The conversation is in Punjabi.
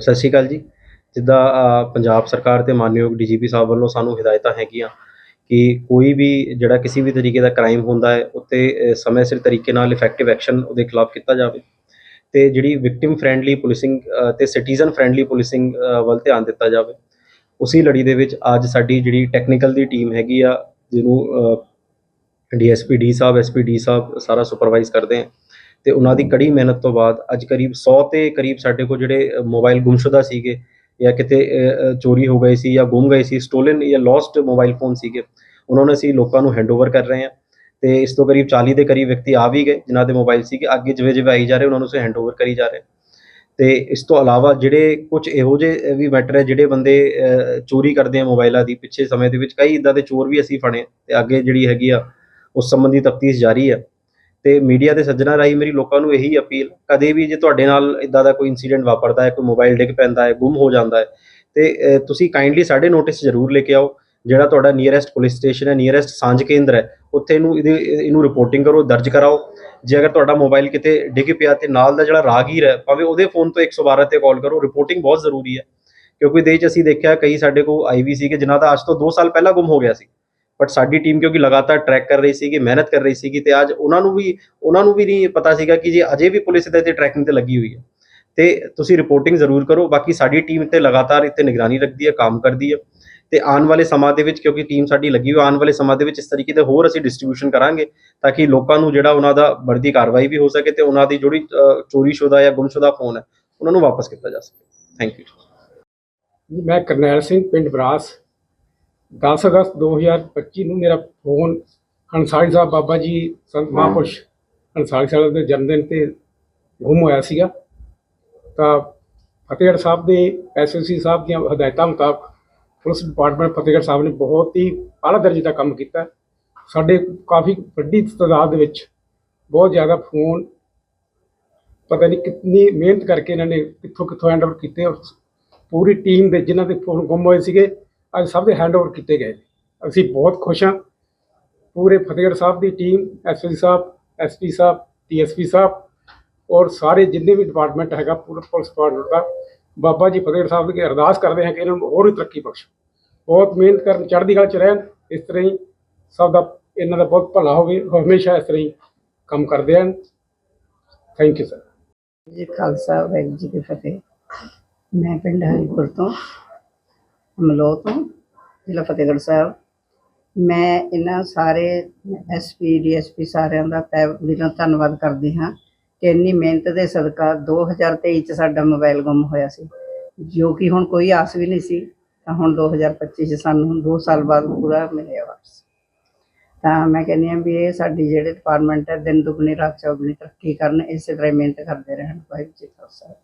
ਸਤਿ ਸ਼੍ਰੀ ਅਕਾਲ ਜੀ। ਜਿੱਦਾਂ ਪੰਜਾਬ ਸਰਕਾਰ ਤੇ ਮਾਨਯੋਗ ਡੀਜੀਪੀ ਸਾਹਿਬ ਵੱਲੋਂ ਸਾਨੂੰ ਹਦਾਇਤਾਂ ਹੈਗੀਆਂ ਕਿ ਕੋਈ ਵੀ ਜਿਹੜਾ ਕਿਸੇ ਵੀ ਤਰੀਕੇ ਦਾ ਕ੍ਰਾਈਮ ਹੁੰਦਾ ਹੈ, ਉੱਤੇ ਸਮੇਂ ਸਿਰ ਤਰੀਕੇ ਨਾਲ ਇਫੈਕਟਿਵ ਐਕਸ਼ਨ ਉਹਦੇ ਖਿਲਾਫ ਕੀਤਾ ਜਾਵੇ। ਤੇ ਜਿਹੜੀ ਵਿਕਟਿਮ ਫ੍ਰੈਂਡਲੀ ਪੁਲਿਸਿੰਗ ਤੇ ਸਿਟੀਜ਼ਨ ਫ੍ਰੈਂਡਲੀ ਪੁਲਿਸਿੰਗ ਵੱਲ ਧਿਆਨ ਦਿੱਤਾ ਜਾਵੇ। ਉਸੇ ਲੜੀ ਦੇ ਵਿੱਚ ਅੱਜ ਸਾਡੀ ਜਿਹੜੀ ਟੈਕਨੀਕਲ ਦੀ ਟੀਮ ਹੈਗੀ ਆ, ਜਿਹਨੂੰ ਡੀਐਸਪੀ ਡੀ ਸਾਹਿਬ ਐਸਪੀ ਡੀ ਸਾਹਿਬ ਸਾਰਾ ਸੁਪਰਵਾਈਜ਼ ਕਰਦੇ ਆ। ਤੇ ਉਹਨਾਂ ਦੀ ਕੜੀ ਮਿਹਨਤ ਤੋਂ ਬਾਅਦ ਅੱਜ ਕਰੀਬ 100 ਤੇ ਕਰੀਬ ਸਾਡੇ ਕੋਲ ਜਿਹੜੇ ਮੋਬਾਈਲ ਗੁੰਮਸ਼ੁਦਾ ਸੀਗੇ ਜਾਂ ਕਿਤੇ ਚੋਰੀ ਹੋ ਗਏ ਸੀ ਜਾਂ ਗੁੰਮ ਗਏ ਸੀ ਸਟੋਲਨ ਜਾਂ ਲੋਸਟ ਮੋਬਾਈਲ ਫੋਨ ਸੀਗੇ, ਉਹਨਾਂ ਨੂੰ ਅਸੀਂ ਲੋਕਾਂ ਨੂੰ ਹੈਂਡਓਵਰ ਕਰ ਰਹੇ ਹਾਂ ਤੇ ਇਸ ਤੋਂ ਕਰੀਬ 40 ਦੇ ਕਰੀਬ ਵਿਅਕਤੀ ਆ ਵੀ ਗਏ ਜਿਨ੍ਹਾਂ ਦੇ ਮੋਬਾਈਲ ਸੀਗੇ, ਅੱਗੇ ਜਿਵੇਂ ਜਿਵੇਂ ਆਈ ਜਾ ਰਹੇ ਉਹਨਾਂ ਨੂੰ ਅਸੀਂ ਹੈਂਡਓਵਰ ਕਰੀ ਜਾ ਰਹੇ ਤੇ ਇਸ ਤੋਂ ਇਲਾਵਾ ਜਿਹੜੇ ਕੁਝ ਇਹੋ ਜਿਹੇ ਵੀ ਮੈਟਰ ਹੈ ਜਿਹੜੇ ਬੰਦੇ ਚੋਰੀ ਕਰਦੇ ਆ ਮੋਬਾਈਲਾਂ ਦੀ ਪਿੱਛੇ ਸਮੇਂ ਦੇ ਵਿੱਚ, ਕਈ ਇਦਾਂ ਦੇ ਚੋਰ ਵੀ ਅਸੀਂ ਫੜੇ ਤੇ ਅੱਗੇ ਜਿਹੜੀ ਹੈਗੀ ਆ ਉਸ ਸੰਬੰਧੀ ਤਫਤੀਸ਼ ਜਾਰੀ ਹੈ ਤੇ ਮੀਡੀਆ ਦੇ ਸੱਜਣਾ ਰਾਹੀਂ ਮੇਰੀ ਲੋਕਾਂ ਨੂੰ ਇਹੀ ਅਪੀਲ, ਕਦੇ ਵੀ ਜੇ ਤੁਹਾਡੇ ਨਾਲ ਇਦਾਂ ਦਾ ਕੋਈ ਇਨਸੀਡੈਂਟ ਵਾਪਰਦਾ ਹੈ, ਕੋਈ ਮੋਬਾਈਲ ਡਿੱਗ ਪੈਂਦਾ ਹੈ, ਗੁੰਮ ਹੋ ਜਾਂਦਾ ਹੈ, ਤੇ ਤੁਸੀਂ ਕਾਈਂਡਲੀ ਸਾਡੇ ਨੋਟਿਸ ਜ਼ਰੂਰ ਲੈ ਕੇ ਆਓ, ਜਿਹੜਾ ਤੁਹਾਡਾ ਨੀਅਰੈਸਟ ਪੁਲਿਸ ਸਟੇਸ਼ਨ ਹੈ ਨੀਅਰੈਸਟ ਸਾਂਝ ਕੇਂਦਰ ਹੈ, ਉੱਥੇ ਇਹਨੂੰ, ਇਹਦੇ, ਇਹਨੂੰ ਰਿਪੋਰਟਿੰਗ ਕਰੋ, ਦਰਜ ਕਰਾਓ, ਜੇ ਅਗਰ ਤੁਹਾਡਾ ਮੋਬਾਈਲ ਕਿਤੇ ਡਿੱਗ ਪਿਆ ਤੇ ਨਾਲ ਦਾ ਜਿਹੜਾ ਰਾਹਗੀਰ ਹੈ, ਭਾਵੇਂ ਉਹਦੇ ਫੋਨ ਤੋਂ 112 ਤੇ ਕਾਲ ਕਰੋ ਰਿਪੋਰਟਿੰਗ ਬਹੁਤ ਜ਼ਰੂਰੀ ਹੈ, ਕਿਉਂਕਿ ਦੇਸ਼ 'ਚ ਅਸੀਂ ਦੇਖਿਆ ਕਈ ਸਾਡੇ ਕੋਲ ਆਈ ਵੀ ਸੀਗੇ, ਜਿਨ੍ਹਾਂ ਦਾ ਅੱਜ ਤੋਂ 2 ਸਾਲ ਪਹਿਲਾਂ ਗੁੰਮ ਹੋ ਗਿਆ ਸੀ ਬਟ ਸਾਡੀ ਟੀਮ ਕਿਉਂਕਿ ਲਗਾਤਾਰ ਟਰੈਕ ਕਰ ਰਹੀ ਸੀਗੀ ਮਿਹਨਤ ਕਰ ਰਹੀ ਸੀਗੀ ਤੇ ਅੱਜ ਉਹਨਾਂ ਨੂੰ ਵੀ ਉਹਨਾਂ ਨੂੰ ਵੀ ਨਹੀਂ ਪਤਾ ਸੀਗਾ ਕਿ ਜੇ ਅਜੇ ਵੀ ਪੁਲਿਸ ਇਹਦੇ ਤੇ ਟਰੈਕਿੰਗ ਤੇ ਲੱਗੀ ਹੋਈ ਹੈ। ਤੇ ਤੁਸੀਂ ਰਿਪੋਰਟਿੰਗ ਜ਼ਰੂਰ ਕਰੋ ਬਾਕੀ ਸਾਡੀ ਟੀਮ ਤੇ ਲਗਾਤਾਰ ਇੱਥੇ ਨਿਗਰਾਨੀ ਰੱਖਦੀ ਹੈ ਕੰਮ ਕਰਦੀ ਹੈ। ਤੇ ਆਉਣ ਵਾਲੇ ਸਮਾਂ ਦੇ ਵਿੱਚ ਕਿਉਂਕਿ ਟੀਮ ਸਾਡੀ ਲੱਗੀ ਹੋਈ ਆਉਣ ਵਾਲੇ ਸਮਾਂ ਦੇ ਵਿੱਚ ਇਸ ਤਰੀਕੇ ਦੇ ਹੋਰ ਅਸੀਂ ਡਿਸਟ੍ਰੀਬਿਊਸ਼ਨ ਕਰਾਂਗੇ ਤਾਂ ਕਿ ਲੋਕਾਂ ਨੂੰ ਜਿਹੜਾ ਉਹਨਾਂ ਦਾ ਵਰਦੀ ਕਾਰਵਾਈ ਵੀ ਹੋ ਸਕੇ ਤੇ ਉਹਨਾਂ ਦੀ ਜਿਹੜੀ ਅ, ਚੋਰੀਸ਼ੁਦਾ ਜਾਂ ਗੁੰਮਸ਼ੁਦਾ ਫੋਨ ਹੈ ਉਹਨਾਂ ਨੂੰ ਵਾਪਸ ਕੀਤਾ ਜਾ ਸਕੇ। ਥੈਂਕ ਯੂ ਜੀ ਮੈਂ ਕਰਨੈਲ ਸਿੰਘ ਪਿੰਡ ਬਰਾਸ। 10 ਅਗਸਤ 2025 ਨੂੰ ਮੇਰਾ ਫੋਨ ਹੰਸਾਲੀ ਸਾਹਿਬ ਬਾਬਾ ਜੀ ਸੰਤ ਮਹਾਂਪੁਰਸ਼ ਹੰਸਾਲੀ ਸਾਹਿਬ ਦੇ ਜਨਮ ਦਿਨ ਤੇ ਗੁੰਮ ਹੋਇਆ ਸੀਗਾ। ਤਾਂ ਫਤਿਹਗੜ੍ਹ ਸਾਹਿਬ ਦੇ ਐਸਐਸਸੀ ਸਾਹਿਬ ਦੀਆਂ ਹਦਾਇਤਾਂ ਮੁਤਾਬਕ ਪੁਲਿਸ ਡਿਪਾਰਟਮੈਂਟ ਫਤਿਹਗੜ੍ਹ ਸਾਹਿਬ ਨੇ ਬਹੁਤ ਹੀ ਆਲਾ ਦਰਜੇ ਦਾ ਕੰਮ ਕੀਤਾ। ਸਾਡੇ ਕਾਫੀ ਵੱਡੀ ਤਾਦਾਦ ਦੇ ਵਿੱਚ ਬਹੁਤ ਜ਼ਿਆਦਾ ਫੋਨ ਪਤਾ ਨਹੀਂ ਕਿੰਨੀ ਮਿਹਨਤ ਕਰਕੇ ਇਹਨਾਂ ਨੇ ਕਿੱਥੋਂ ਕਿੱਥੋਂ ਹੈਂਡਓਵਰ ਕੀਤੇ। ਔਰ ਪੂਰੀ ਟੀਮ ਦੇ ਜਿਨ੍ਹਾਂ ਦੇ ਫੋਨ ਗੁੰਮ ਹੋਏ ਸੀਗੇ ਅੱਜ ਸਭ ਦੇ ਹੈਂਡਓਵਰ ਕੀਤੇ ਗਏ ਅਸੀਂ ਬਹੁਤ ਖੁਸ਼ ਹਾਂ। ਪੂਰੇ ਫਤਿਹਗੜ੍ਹ ਸਾਹਿਬ ਦੀ ਟੀਮ ਐਸਪੀ ਸਾਹਿਬ ਐਸਪੀ ਸਾਹਿਬ ਡੀਐਸਪੀ ਸਾਹਿਬ ਔਰ ਸਾਰੇ ਜਿੰਨੇ ਵੀ ਡਿਪਾਰਟਮੈਂਟ ਹੈਗਾ, ਪੂਰਾ ਪੁਲਿਸ ਡਿਪਾਰਟਮੈਂਟ ਦਾ, ਬਾਬਾ ਜੀ ਫਤਿਹਗੜ੍ਹ ਸਾਹਿਬ ਦੀ ਅਰਦਾਸ ਕਰਦੇ ਹਾਂ ਕਿ ਇਹਨਾਂ ਨੂੰ ਹੋਰ ਵੀ ਤਰੱਕੀ ਬਖਸ਼ੋ ਬਹੁਤ ਮਿਹਨਤ ਕਰਨ, ਚੜ੍ਹਦੀ ਕਲਾ ਚ ਰਹਿਣ, ਇਸ ਤਰ੍ਹਾਂ ਹੀ ਸਭ ਦਾ, ਇਹਨਾਂ ਦਾ ਬਹੁਤ ਭਲਾ ਹੋਵੇ ਹਮੇਸ਼ਾ ਇਸ ਤਰ੍ਹਾਂ ਹੀ ਕੰਮ ਕਰਦੇ ਰਹਿਣ। ਥੈਂਕ ਯੂ ਸਰ ਜੀ, ਖਾਲਸਾ ਵਾਹਿਗੁਰੂ ਜੀ ਕੀ ਫਤਿਹ। ਮੈਂ ਪਿੰਡ ਹਰੀਪੁਰ ਤੋਂ ਅਮਲੋ ਤੋਂ, ਜ਼ਿਲ੍ਹਾ ਫਤਿਹਗੜ੍ਹ ਸਾਹਿਬ। ਮੈਂ ਇਹਨਾਂ ਸਾਰੇ ਐਸਪੀ ਡੀਐਸਪੀ ਸਾਰਿਆਂ ਦਾ ਤਹਿ ਦਿਲੋਂ ਧੰਨਵਾਦ ਕਰਦੀ ਹਾਂ ਕਿ ਇੰਨੀ ਮਿਹਨਤ ਦੇ ਸਦਕਾ 2023 ਚ ਸਾਡਾ ਮੋਬਾਈਲ ਗੁੰਮ ਹੋਇਆ ਸੀ। ਜੋ ਕਿ ਹੁਣ ਕੋਈ ਆਸ ਵੀ ਨਹੀਂ ਸੀ, ਤਾਂ ਹੁਣ 2025 ਚ ਸਾਨੂੰ 2 ਸਾਲ ਬਾਅਦ ਪੂਰਾ ਮਿਲਿਆ ਵਾਪਸ। ਤਾਂ ਮੈਂ ਕਹਿੰਦੀ ਹਾਂ ਵੀ ਇਹ ਸਾਡੀ ਜਿਹੜੇ ਡਿਪਾਰਟਮੈਂਟ ਹੈ, ਦਿਨ ਦੁਗਣੀ, ਰਾਤ ਚੌਗੁਣੀ ਤਰੱਕੀ ਕਰਨ, ਇਸੇ ਤਰ੍ਹਾਂ ਹੀ ਮਿਹਨਤ ਕਰਦੇ ਰਹਿਣ। ਵਾਹਿਗੁਰੂ ਜੀ ਖਾਲਸਾ।